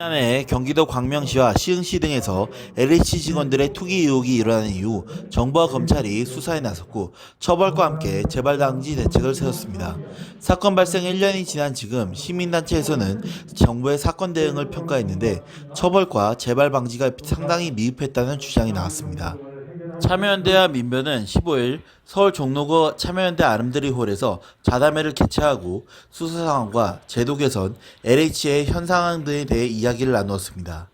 지난해 경기도 광명시와 시흥시 등에서 LH 직원들의 투기 의혹이 일어난 이후 정부와 검찰이 수사에 나섰고 처벌과 함께 재발 방지 대책을 세웠습니다. 사건 발생 1년이 지난 지금 시민단체에서는 정부의 사건 대응을 평가했는데 처벌과 재발 방지가 상당히 미흡했다는 주장이 나왔습니다. 참여연대와 민변은 15일 서울 종로구 참여연대 아름드리 홀에서 자담회를 개최하고 수사 상황과 제도 개선, LH의 현 상황 등에 대해 이야기를 나누었습니다.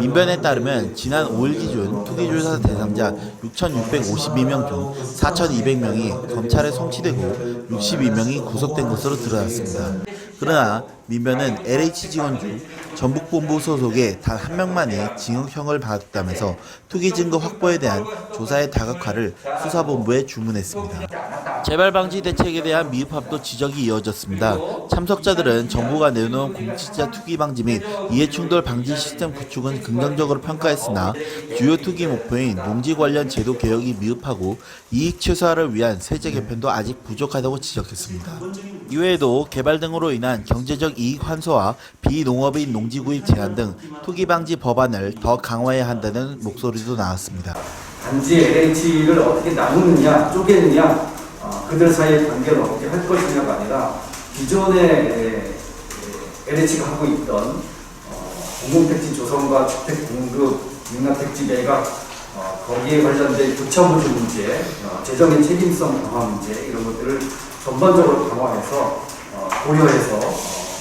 민변에 따르면 지난 5일 기준 투기조사 대상자 6,652명 중 4,200명이 검찰에 송치되고 62명이 구속된 것으로 드러났습니다. 그러나 민변은 LH 직원 중 전북본부 소속의 단 한 명만이 징역형을 받았다면서 투기 증거 확보에 대한 조사의 다각화를 수사본부에 주문했습니다. 재발 방지 대책에 대한 미흡함도 지적이 이어졌습니다. 참석자들은 정부가 내놓은 공직자 투기 방지 및 이해충돌 방지 시스템 구축은 긍정적으로 평가했으나 주요 투기 목표인 농지 관련 제도 개혁이 미흡하고 이익 최소화를 위한 세제 개편도 아직 부족하다고 지적했습니다. 이외에도 개발 등으로 인한 경제적 이익 환수와 비농업인 농지 구입 제한 등 투기 방지 법안을 더 강화해야 한다는 목소리도 나왔습니다. 단지 LH를 어떻게 나누느냐, 쪼개느냐, 어, 그들 사이의 관계를 어떻게 할 것이냐가 아니라 기존에 에, 에, LH가 하고 있던 어, 공공택지 조성과 주택 공급, 민간택지 매각, 어, 거기에 관련된 교차보조 문제, 어, 재정의 책임성 강화 문제 이런 것들을 전반적으로 강화해서 어, 고려해서 어,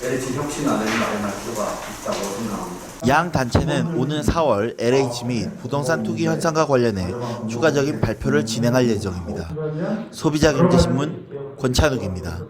LH 혁신안을 마련할 필요가 있다고 생각합니다. 양 단체는 오는 4월 LH 및 부동산 투기 현상과 관련해 추가적인 발표를 진행할 예정입니다. 소비자경제신문 권찬욱입니다.